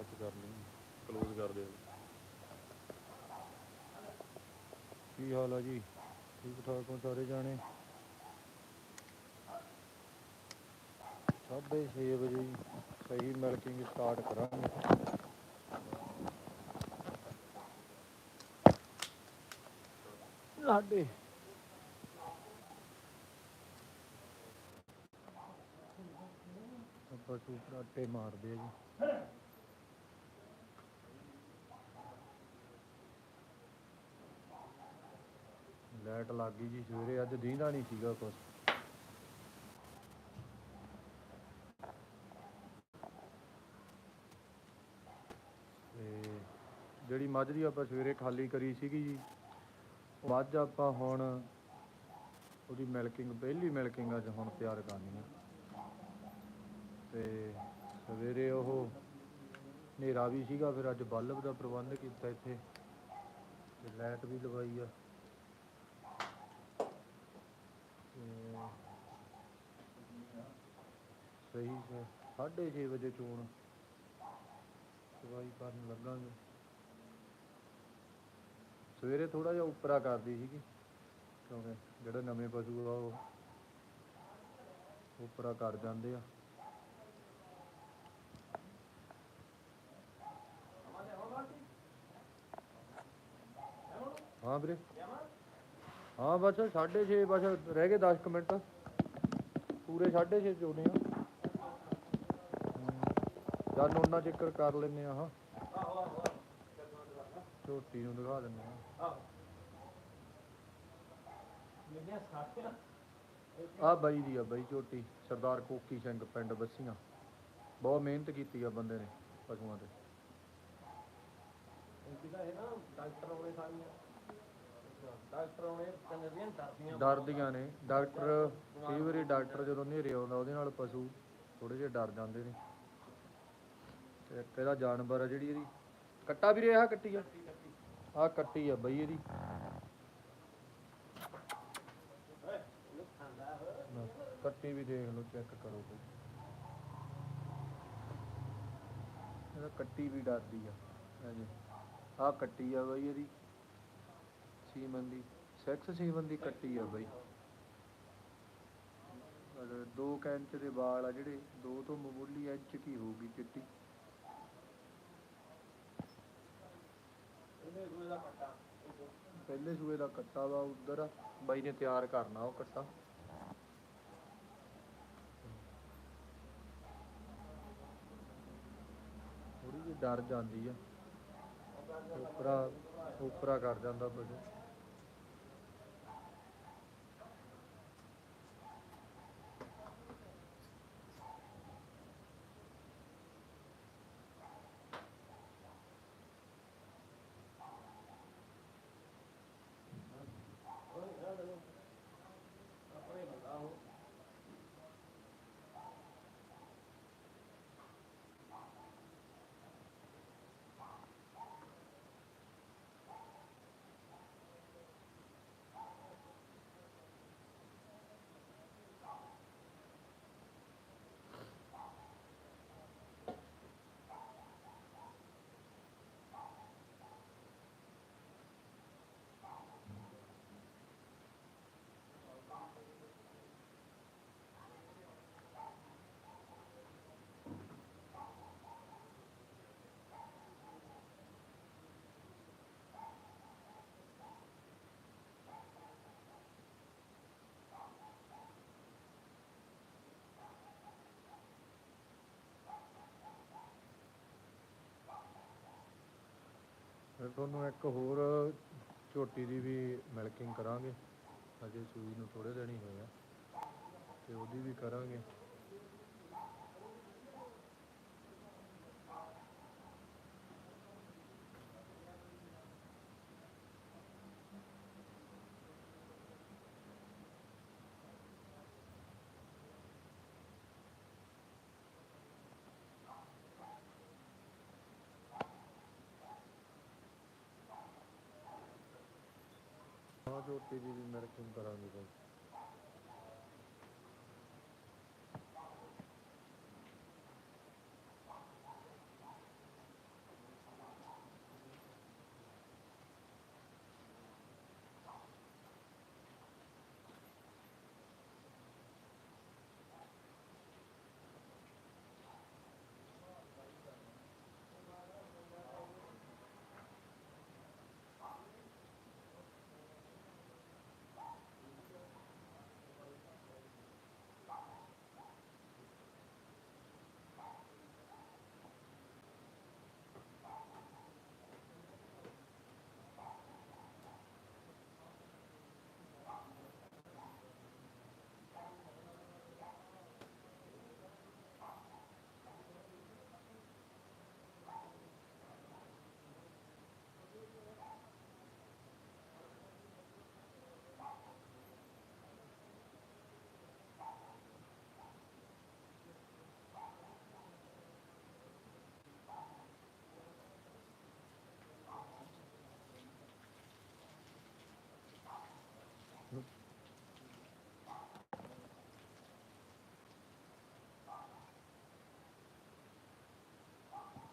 ਬਾਅਦ ਚ ਕਰ ਲਈ ਕਲੋਜ਼ ਕਰ ਦੇ ਕੀ ਹਾਲ ਆ ਜੀ? ਠੀਕ ਠਾਕ ਹੋ ਸਾਰੇ ਜਾਣੇ? ਸਾਢੇ ਛੇ ਵਜੇ ਜੀ ਸਹੀ ਮਿਲਕਿੰਗ ਸਟਾਰਟ ਕਰਾਂਗੇ। ਸਾਡੇ। ਪਸ਼ੂ ਫਰਾਟੇ ਮਾਰਦੇ ਆ ਜੀ। ਲਾਈਟ ਲੱਗ ਗਈ ਜੀ ਸਵੇਰੇ, ਅੱਜ ਦੀਂਦਾ ਨਹੀਂ ਸੀਗਾ ਕੁਛ। ਤੇ ਜਿਹੜੀ ਮੱਝ ਦੀ ਆਪਾਂ ਸਵੇਰੇ ਖਾਲੀ ਕਰੀ ਸੀਗੀ ਜੀ ਉਹ ਮੱਝ ਆਪਾਂ ਹੁਣ ਉਹਦੀ ਮਿਲਕਿੰਗ ਪਹਿਲੀ ਮਿਲਕਿੰਗ ਅੱਜ ਹੁਣ ਤਿਆਰ ਕਰਨੀ ਆ। ਤੇ ਸਵੇਰੇ ਉਹ ਹਨੇਰਾ ਵੀ ਸੀਗਾ, ਫਿਰ ਅੱਜ ਬਲਬ ਦਾ ਪ੍ਰਬੰਧ ਕੀਤਾ ਇੱਥੇ। ਤੇ ਲਾਈਟ ਵੀ ਲਵਾਈ ਆ। ਸਹੀ ਸੇ 6:30 ਵਜੇ ਚੋਣ। ਸਵਾਈ ਕਰਨ ਲੱਗਾਂਗੇ। ਸਵੇਰੇ ਥੋੜਾ ਜਿਹਾ ਉੱਪਰਾ ਕਰਦੀ ਸੀਗੀ, ਕਿਉਂਕਿ ਜਿਹੜੇ ਨਵੇਂ ਪਸ਼ੂ ਆ ਉਹ ਉੱਪਰਾ ਕਰ ਜਾਂਦੇ ਆ। ਹਾਂ ਵੀਰੇ। ਹਾਂ ਬਸ 6:30 ਬਸ ਰਹਿ ਗਏ 10 ਕੁ ਮਿੰਟ। ਪੂਰੇ 6:30 ਚੋਣੇ ਆ। ਜਾਂ ਉਹਨਾਂ ਚੱਕਰ ਕਰ ਲੈਨੇ ਆ ਹਾਂ। ਝੋਟੀ ਨੂੰ ਦਿਖਾ ਦਿੰਨੇ ਆ ਆ ਬਾਈ ਦੀ ਆ ਬਾਈ ਝੋਟੀ, ਸਰਦਾਰ ਕੋਕੀ ਸਿੰਘ ਪਿੰਡ ਬੱਸੀਆਂ। ਬਹੁਤ ਮਿਹਨਤ ਕੀਤੀ ਆ ਬੰਦੇ ਨੇ, ਪਸ਼ੂਆਂ ਤੇ। ਡਰਦੀਆਂ ਨੇ। ਡਾਕਟਰ, ਕਈ ਵਾਰੀ ਡਾਕਟਰ ਜਦੋਂ ਨੇਰੇ ਆਉਂਦਾ, ਉਹਦੇ ਨਾਲ ਪਸ਼ੂ ਥੋੜੇ ਜਿਹੇ ਡਰ ਜਾਂਦੇ ਨੇ। ਤੇ ਇੱਕ ਇਹਦਾ ਜਾਨਵਰ ਆ ਜਿਹੜੀ ਇਹਦੀ। ਕੱਟਾ ਵੀ ਰਿਹਾ ਕੱਟੀ ਆ। ਆ ਕੱਟੀ ਆ ਬਈ ਇਹਦੀ। ਕੱਟੀ ਵੀ ਦੇਖ ਲਓ ਚੈੱਕ ਕਰੋ ਕੋਈ। ਇਹਦਾ ਕੱਟੀ ਵੀ ਡਰਦੀ ਆ। ਅਜੇ ਆ ਕੱਟੀ ਆ ਬਈ ਇਹਦੀ। ਸੀਮਨ ਦੀ, ਸੈਕਸ ਸੀਮਨ ਦੀ ਕੱਟੀ ਆ ਬਈ। ਔਰ ਦੋ ਕੈਂਚ ਦੇ ਵਾਲ ਆ ਜਿਹੜੇ, ਦੋ ਤੋਂ ਮਾਮੂਲੀ ਇੰਚ ਕੀ ਹੋਊਗੀ ਚਿੱਟੀ ਇਹਨੇ ਦੂਏ ਦਾ ਕੱਟਾ ਪਹਿਲੇ ਸੂਏ ਦਾ ਕੱਟਾ ਵਾ ਉਧਰ। ਬਾਈ ਨੇ ਤਿਆਰ ਕਰਨਾ ਉਹ ਕੱਟਾ। ਥੋੜੀ ਜਿਹੀ ਡਰ ਜਾਂਦੀ ਆ। ਉਪਰਾ ਉਪਰਾ ਕਰ ਜਾਂਦਾ ਪਸ਼ੂ ਤੁਹਾਨੂੰ ਇੱਕ ਹੋਰ ਝੋਟੀ ਦੀ ਵੀ ਮਿਲਕਿੰਗ ਕਰਾਂਗੇ। ਅਜੇ ਸੂਈ ਨੂੰ ਥੋੜੇ ਦਿਨ ਹੀ ਹੋਏ ਆ। ਤੇ ਉਹਦੀ ਵੀ ਕਰਾਂਗੇ। ਹਾਂ ਦੀ ਵੀ ਮਿਲਕਿੰਗ ਕਰਾਂਗੇ ਬਾਈ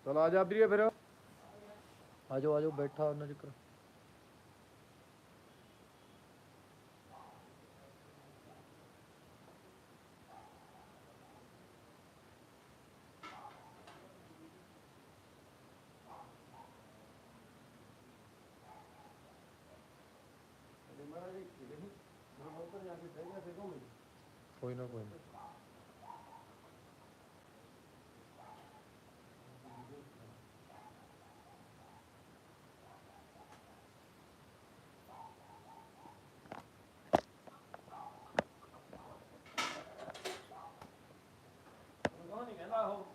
ਚਲ ਆ ਜਾ ਵੀਰੇ ਫਿਰ ਆਜੋ ਆਜੋ ਬੈਠਾ ਉਹਨਾਂ ਚਿਕਰ ਤੇ ਮਹਾਰਾਜ ਜੀ ਕੀ ਨਹੀਂ ਮੈਂ ਉੱਧਰ ਜਾ ਕੇ ਬਹਿ ਗਿਆ ਫਿਰ ਘੁੰਮੀ ਕੋਈ ਨਾ ਕੋਈ ਨਾ ਉਹ ਨਹੀਂ ਕਹਿੰਦਾ ਉਹ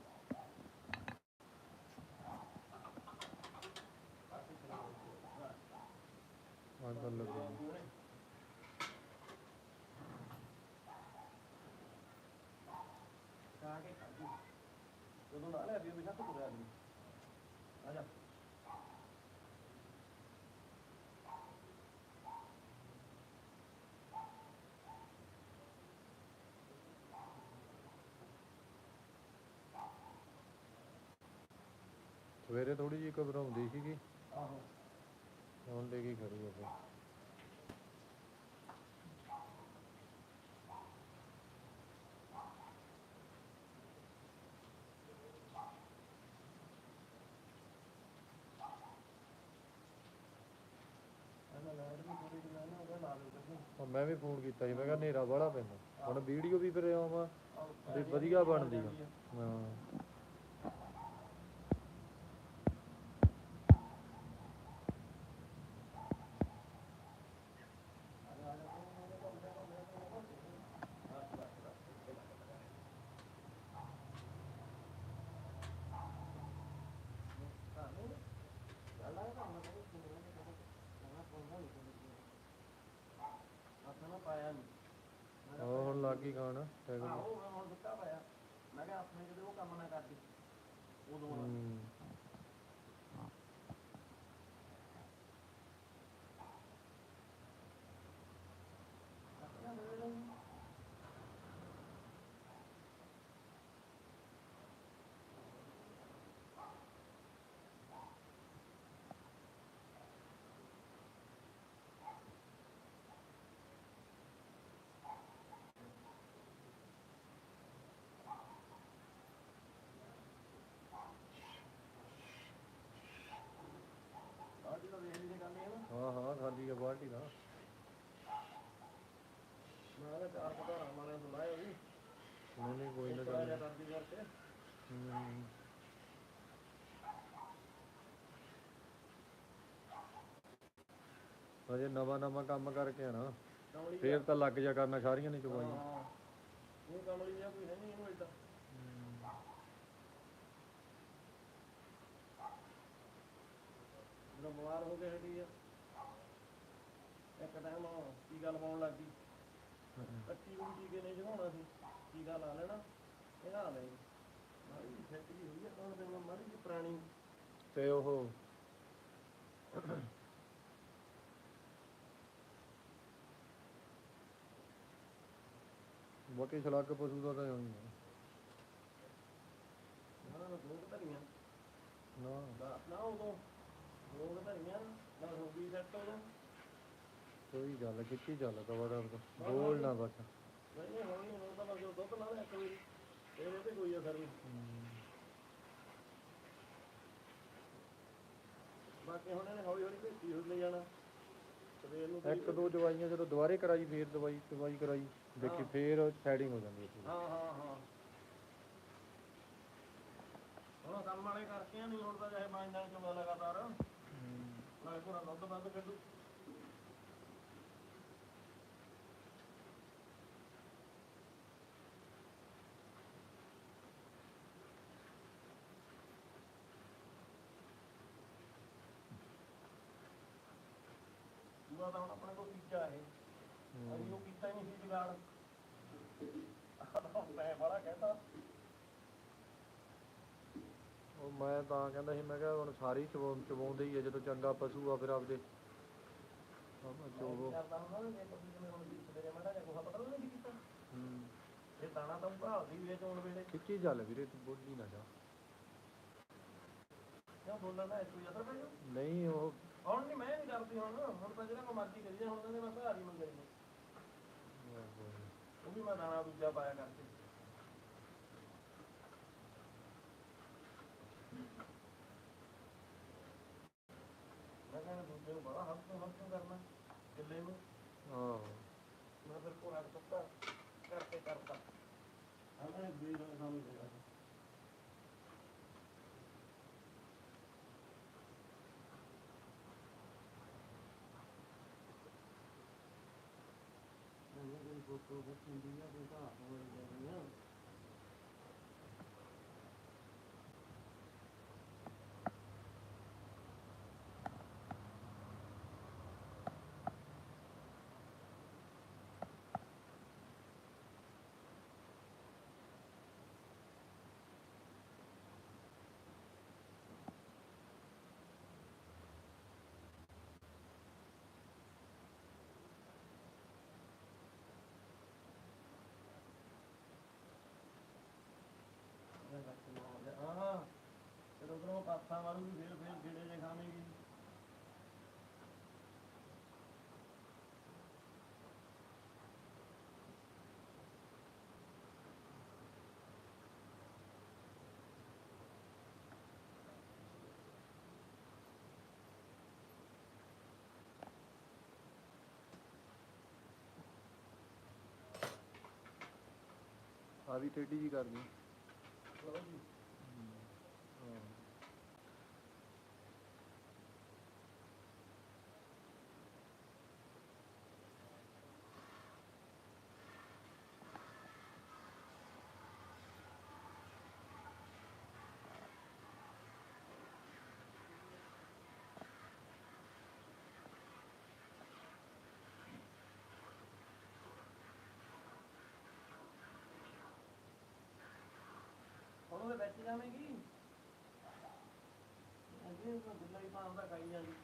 ਆ ਗੱਲ ਲੱਗੀ ਕਾ ਕੇ ਖਾਦੀ ਤੁਰਿਆ ਨਹੀਂ ਆ ਜਾ। ਸਵੇਰੇ ਥੋੜੀ ਜਿਹੀ ਘਬਰਾਉਂਦੀ ਸੀਗੀ। ਆਹੋ। ਹੁਣ ਲੈ ਕੇ ਖੜੀ ਆ ਫਿਰ ਇਹਨਾਂ ਲੈਟ ਵੀ ਥੋੜੀ ਜਿਹੀ ਨਾ ਉਹਦਾ ਲਾ ਦੇ ਤੁਸੀਂ ਹੁਣ ਮੈਂ ਵੀ ਫੋਨ ਕੀਤਾ ਸੀ, ਮੈਂ ਕਿਹਾ ਹਨੇਰਾ ਬਾਹਲਾ ਪੈਂਦਾ। ਹੁਣ ਵੀਡੀਓ ਵੀ ਫਿਰ ਆਵਾਂ ਵੀ ਵਧੀਆ ਬਣਦੀ ਆ। ਹਾਂ ਪਾਇਆ ਨਹੀਂ ਗਈ ਖਾਣ ਟੈਗ ਆਹੋ ਮੈਂ ਹੁਣ ਸੁੱਤਾ ਪਾਇਆ ਮੈਂ ਕਿਹਾ ਆਪਣੇ ਕਿਤੇ ਉਹ ਕੰਮ ਨਾ ਕਰਦੀ ਉਦੋਂ। ਹੂੰ ਆਹ ਜਿਹੜਾ ਵੇਖਣ ਦੀ ਗੱਲ ਇਹ ਨਾ ਹਾਂ ਹਾਂ ਖਾਲੀ ਆ ਬਾਲਟੀ ਦਾ ਮੈਂ ਕਿਹਾ ਚਾਰ ਪਧਾਰਾ ਮਾਰਿਆ ਸੁਣਾਇਆ ਵੀ ਨਹੀਂ ਨਹੀਂ ਕੋਈ ਨਾ ਚੱਲ। ਕਰਦੀ ਕਰਕੇ। ਹੂੰ। ਅਜੇ ਨਵਾਂ ਨਵਾਂ ਕੰਮ ਕਰਕੇ ਆਣਾ ਫੇਰ ਤਾਂ ਲੱਗ ਜਾ ਕਰਨਾ ਸਾਰੀਆਂ ਨੇ ਚਵਾਈਆਂ ਹਾਂ। ਇਹ ਕਮਲੀ ਜਿਹਾ ਕੋਈ ਹੈ ਨਹੀਂ ਇਹਨੂੰ ਏਦਾਂ। ਜਦੋਂ ਬਿਮਾਰ ਹੋ ਕੇ ਹਟੀ ਆ ਇੱਕ ਟਾਈਮ ਕੀ ਗੱਲ ਪਾਉਣ ਲੱਗ ਕੱਚੀ ਕੋਈ ਟੀਕੇ ਨਹੀਂ ਚੜਾਉਣਾ ਸੀ ਟੀਕਾ ਲਾ ਲੈਣਾ ਇਹ ਆ ਲੈ ਮਾਰੀ ਜੀ ਹੋਈ ਆ ਕੌਣ ਤੇ ਮਾਰੀ ਜੀ ਪੁਰਾਣੀ। ਤੇ ਉਹ ਬਾਕੀ ਛਲੱਗ ਪਸ਼ੂ ਦਾ ਤਾਂ ਹੋਈ ਆ। ਨਾ ਨਾ ਦੋ ਕੁ ਧਰੀਆਂ ਨਾ। ਨਾ- ਨਾ ਉਦੋਂ। ਦੋ ਕੁ ਧਰੀਆਂ ਨਾ ਹੋ ਗਈ ਸੈੱਟ ਉਦੋਂ ਕੋਈ ਗੱਲ ਖਿੱਚੀ ਚੱਲ ਕਵਾ ਕਰ ਬੋਲ ਨਾ ਬਸ ਨਹੀਂ ਨਹੀਂ ਹੁਣ ਤਾਂ ਬਸ ਦੁੱਧ ਲਾ ਲਿਆ ਇੱਕ ਵਾਰੀ ਫਿਰ ਇਹ ਤੇ। ਕੋਈ ਅਸਰ ਨਹੀਂ ਬਾਕੀ ਹੁਣ ਇਹਨੇ ਹੌਲੀ ਹੌਲੀ ਭੇਤੀ ਹੋ ਜਾਣਾ ਸਵੇਰ ਨੂੰ ਇੱਕ ਦੋ ਦਵਾਈਆਂ ਜਦੋਂ ਦੁਬਾਰੇ ਕਰਾਈ ਫੇਰ ਦਵਾਈ ਦਵਾਈ ਕਰਾਈ ਦੇਖੀ ਫੇਰ ਸੈਟਿੰਗ ਹੋ ਜਾਂਦੀ ਹੈ। ਹਾਂ ਹਾਂ ਹਾਂ। ਹੁਣ ਕੰਮ ਵਾਲੇ ਕਰਕੇ ਨਹੀਂ ਹੁਣ ਤਾਂ ਪੰਜ ਦਿਨ ਚੋਂ ਲਗਾਤਾਰ। ਨਾਲੇ ਪੂਰਾ ਦੁੱਧ ਵੱਧ ਕੱਢੂ। ਤਾਂ ਹੁਣ ਆਪਣੇ ਕੋਲ ਤੀਜਾ ਹੈ। ਅਸੀਂ ਉਹ ਕੀਤਾ ਹੀ ਨਹੀਂ ਸੀ ਜੁਗਾੜ। ਮੈਂ ਬੜਾ ਕਹਿੰਦਾ ਉਹ ਮੈਂ ਤਾਂ ਕਹਿੰਦਾ ਸੀ ਮੈਂ ਕਿਹਾ ਹੁਣ ਸਾਰੀ ਚਵਾਉ ਚਵਾਉਂਦੇ ਹੀ ਆ ਜਦੋਂ ਚੰਗਾ ਪਸ਼ੂ ਆ ਫਿਰ ਆਪਦੇ। ਆਪਾਂ ਚੋਵੋ। ਕਰਦਾ ਹੁੰਦਾ ਨਾ ਜੇ ਕੋਈ ਜਿਵੇਂ ਹੁਣ ਸਵੇਰੇ ਮਾੜਾ ਜਿਹਾ ਕੋਹਾ ਪਤਾ ਨਹੀਂ ਕੀਤਾ। ਹੂੰ। ਇਹ ਦਾਣਾ ਤਾਂ ਭਾਲਦੀ ਵੀ ਇਹ ਚੋਣ ਵੇਲੇ। ਖਿੱਚੀ ਚੱਲ ਵੀਰੇ ਤੂੰ ਬੋਲੀ ਨਾ ਜਾ। ਕਿਉਂ ਬੋਲਣਾ ਨਾ ਕੋਈ ਅਸਰ ਪੈ ਜਾਊ? ਨਹੀਂ ਉਹ ਹੁਣ ਨਹੀਂ ਮੈਂ ਨਹੀਂ ਕਰਦੀ ਹੁਣ। ਹੁਣ ਤਾਂ ਜਿਹੜਾ ਕੋ ਮਰਜ਼ੀ ਕਰੀ ਜਾ ਹੁਣ ਕਹਿੰਦੇ ਮੈਂ ਘਰ ਹੀ ਮੰਗਾਈ ਨੇ ਉਹ ਵੀ ਮੈਂ ਦਾਣਾ ਦੂਜਾ ਪਾਇਆ ਕਰਕੇ। ਮੈਂ ਕਹਿੰਦਾ ਦੂਜੇ ਨੂੰ ਬੜਾ ਹੱਥ ਤੋਂ ਹੱਥ ਤੋਂ ਕਰਨਾ ਕਿੱਲੇ ਨੂੰ। ਆਹੋ ਮੈਂ ਫਿਰ ਕੋਲ ਹੱਥ ਟੁੱਟਾ ਕਰਕੇ ਕਰਤਾ। ਆਪਣੇ ਵੀਰ ਨੂੰ ਸਾਨੂੰ ਦੇਗਾ ਕੋਈ ਫੋਟੋ ਬੱਚੀ ਆ ਕੋਈ ਤਾਂ ਹੋ ਜਾਂਦੀ ਆ ਹਾਂ ਫਿਰ ਉਧਰੋਂ ਪਾਸਾ ਮਾਰੂਗੀ ਫਿਰ ਫਿਰ ਗੇੜੇ ਜੇ ਖਾਵੇਂਗੀ ਆ ਵੀ ਟੇਢੀ ਜੀ ਕਰਨੀ। ਹੁਣ ਉਹਦੇ ਵਿੱਚ ਜਾਵੇਂਗੀ। ਅੱਗੇ ਉਹ ਗੁੱਲਾ ਹੀ ਪਾਉਂ ਖਾਈ ਜਾਂਦੀ।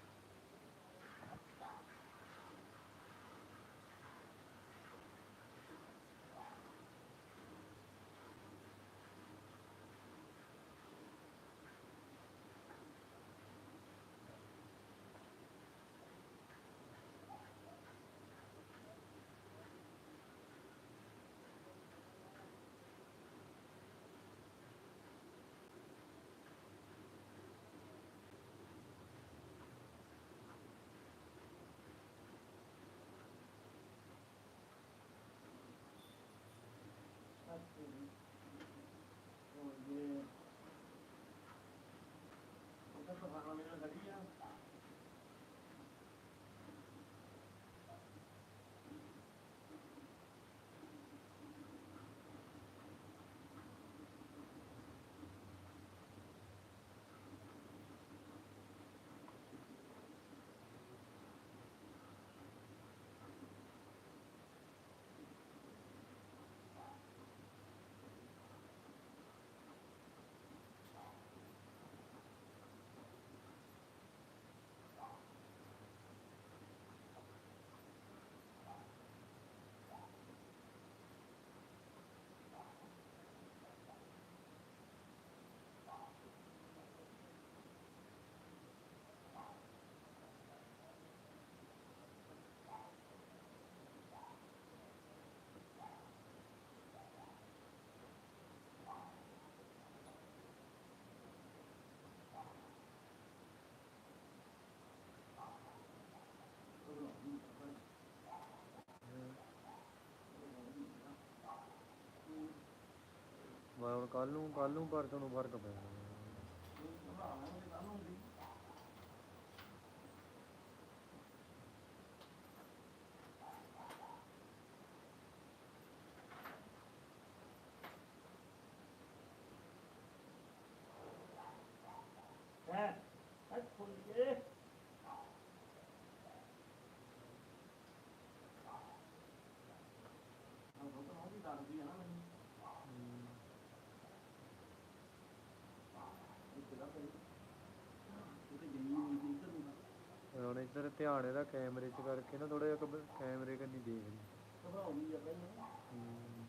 ਹੁਣ ਕੱਲ ਨੂੰ ਕੱਲ ਨੂੰ ਪਰਸੋਂ ਤੁਹਾਨੂੰ ਫ਼ਰਕ ਪੈ ਜਾਣਾ ਹੈ ਅੱਜ ਖੁੱਲ ਕੇ ਹਾਂ ਉਹ ਤਾਂ ਉਹ ਵੀ ਦੱਸਦੀ ਆ ਨਾ ਮੈਨੂੰ ਇੱਕ ਦਾ ਪਈ ਉਹ ਤੇ ਜੰਮੀ ਹੋਈ ਸੀ ਇੱਧਰ ਨੂੰ ਇੱਧਰ ਧਿਆਨ ਇਹਦਾ ਕੈਮਰੇ 'ਚ ਕਰਕੇ ਨਾ ਥੋੜਾ ਜਿਹਾ ਕੈਮਰੇ ਕੰਨੀ ਦੇਖ ਲਈ। ਘਬਰਾਉਂਦੀ ਆ ਪਹਿਲਾਂ ਹਮ।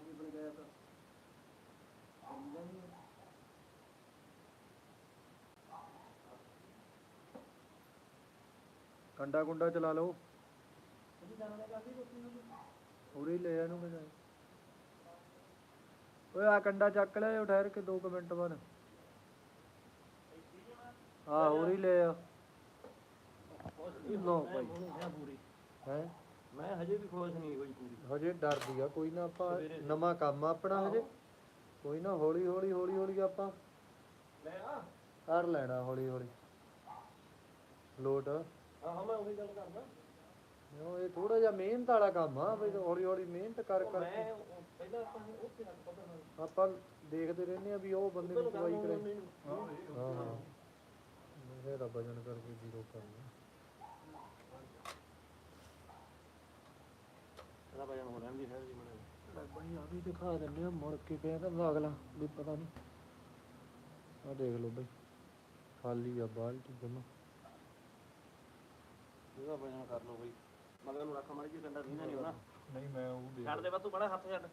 ਵੀ ਬਣ ਗਿਆ ਤਾਂ ਸਮਝਦਾ ਨਹੀਂ ਕੰਡਾ ਕੁੰਡਾ ਚਲਾ ਲਓ। ਉਰੇ ਹੀ ਲੈ ਆ ਇਹਨੂੰ ਮੈਂ ਓਏ ਆ ਕੰਡਾ ਚੱਕ ਲਿਆ ਠਹਿਰ ਕੇ 2 ਮਿੰਟ ਬਾਅਦ। ਆ ਉਰੇ ਹੀ ਲੈ ਆ। ਲਓ ਭਾਈ। ਹੈ? ਮੈਂ ਹਜੇ ਵੀ ਖੁਸ਼ ਨਹੀਂ ਹੋਈ ਪੂਰੀ। ਹਜੇ ਡਰਦੀ ਆ ਕੋਈ ਨਾ ਆਪਾਂ। ਨਵਾਂ ਕੰਮ ਆ ਆਪਣਾ ਹਜੇ। ਕੋਈ ਨਾ ਹੌਲੀ ਹੌਲੀ ਹੌਲੀ ਹੌਲੀ ਆਪਾਂ ਲੈ ਆ। ਕਰ ਲੈਣਾ ਹੌਲੀ ਹੌਲੀ। ਲੋਟ। ਆਹ ਮੈਂ ਉਹੀ ਗੱਲ ਕਰਦਾ। ਉਹ ਇਹ ਥੋੜਾ ਜਿਹਾ ਮਿਹਨਤ ਵਾਲਾ ਕੰਮ ਆ ਬਈ ਹੌਲੀ ਹੌਲੀ ਮਿਹਨਤ ਕਰ ਕਰ ਮੈਂ ਉਹ- ਪਹਿਲਾਂ ਆਪਾਂ ਨੂੰ ਉੱਥੇ ਹੱਥ ਪਤਾ ਨਹੀਂ ਆਪਾਂ ਦੇਖਦੇ ਰਹਿੰਦੇ ਆ ਵੀ ਉਹ ਬੰਦੇ ਨੂੰ ਦਵਾਈ ਕਰੇ ਹਾਂ ਹਾਂ। ਮੇਰੇ ਦਾ ਵਜਨ ਕਰਕੇ ਜ਼ੀਰੋ ਕਰਨਾ ਇਹਦਾ ਵਜਨ ਹੋ ਰਿਹਾ ਵੀ ਹੈ ਜੀ ਮੜਾ ਬਣੀ ਆ ਵੀ ਦਿਖਾ ਦਿੰਦੇ ਆ ਮੁੜ ਕੇ ਪਿਆ ਤਾਂ ਅਗਲਾ ਵੀ ਪਤਾ ਨਹੀਂ ਆ ਦੇਖ ਲਓ ਬਈ ਖਾਲੀ ਆ ਬਾਲਟੀ ਜਮਾ। ਇਹਦਾ ਵਜਨ ਕਰ ਲਓ ਬਈ। ਮਗਰ ਨੂੰ ਰੱਖ ਮਾਰੀ ਜੀ ਕੰਡਾ ਦੀਨਾ ਨਹੀਂ ਹੋਣਾ। ਨਹੀਂ ਮੈਂ ਉਹ ਦੇਖ ਛੱਡ ਦੇ ਬਸ ਤੂੰ ਬੜਾ ਹੱਥ ਛੱਡ।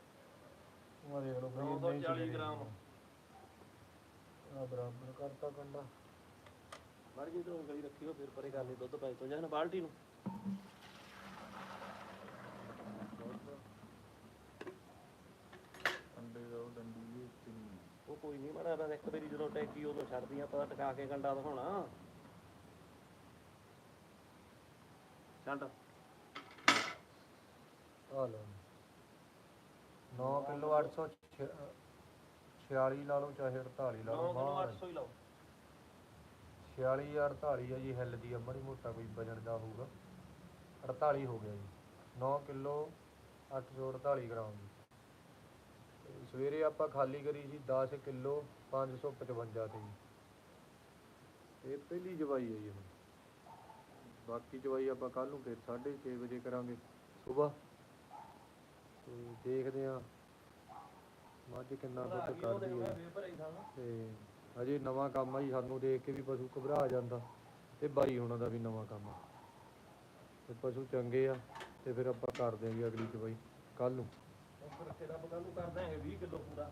ਉਹ ਦੇਖ ਲਓ ਬਈ 940 ਗ੍ਰਾਮ। ਆ ਬਰਾਬਰ ਕਰਤਾ ਕੰਡਾ। ਮਰ ਜੀ ਤੋਂ ਗਲੀ ਰੱਖਿਓ ਫਿਰ ਪਰੇ ਕਰ ਲਈ ਦੁੱਧ ਪੈ ਤੋਂ ਜਾਣਾ ਬਾਲਟੀ ਨੂੰ। ਅੰਡੇ ਦਾ ਉਹ ਡੰਡੀ ਵੀ ਤਿੰਨ ਉਹ ਕੋਈ ਨਹੀਂ ਮੜਾ ਇੱਕ ਵਾਰੀ ਜਦੋਂ ਟੈਕੀ ਉਦੋਂ ਛੱਡਦੀਆਂ ਪਤਾ ਟਕਾ ਕੇ ਕੰਡਾ ਦਿਖਾਉਣਾ। ਛੱਡ ਆ ਲਓ 9 ਕਿਲੋ 846 ਲਾ ਲਓ ਚਾਹੇ 48 ਲਾ 9 ਲਓ ਕਿਲੋ ਬਾਹਰ 800 ਹੀ ਲਾਓ। 46 ਜਾਂ 48 ਆ ਜੀ ਹਿੱਲਦੀ ਆ ਮਾੜੀ ਮੋਟਾ ਕੋਈ ਵਜਨ ਦਾ ਹੋਊਗਾ। 48 ਹੋ ਗਿਆ ਜੀ। 9 ਕਿਲੋ 848 ਗ੍ਰਾਮ ਤੇ ਸਵੇਰੇ ਆਪਾਂ ਖਾਲੀ ਕਰੀ ਸੀ 10 ਕਿਲੋ 555 ਤੇ ਜੀ। ਇਹ ਪਹਿਲੀ ਜਵਾਈ ਹੈ ਜੀ ਹੁਣ ਬਾਕੀ ਜਵਾਈ ਆਪਾਂ ਕੱਲ ਨੂੰ ਫਿਰ 6:30 ਵਜੇ ਕਰਾਂਗੇ। ਸਵੇਰ। ਤੇ ਦੇਖਦੇ ਆ ਮੱਝ ਕਿੰਨਾ ਦੁੱਧ ਕੱਢਦੀ ਹੈ। ਤੇ ਹਜੇ ਨਵਾਂ ਕੰਮ ਆ ਜੀ ਸਾਨੂੰ ਦੇਖ ਕੇ ਵੀ ਪਸ਼ੂ ਘਬਰਾ ਜਾਂਦਾ। ਤੇ ਬਾਈ ਹੁਣਾਂ ਦਾ ਵੀ ਨਵਾਂ ਕੰਮ ਆ। ਤੇ ਪਸ਼ੂ ਚੰਗੇ ਆ ਤੇ ਫਿਰ ਆਪਾਂ ਕਰਦੇ ਆਂ ਜੀ ਅਗਲੀ ਚਵਾਈ ਕੱਲ ਨੂੰ। ਫਿਰ ਰੱਖੇ ਰੱਬ ਕੱਲ ਨੂੰ ਕਰ ਦਾਂਗੇ 20 ਕਿਲੋ ਪੂਰਾ।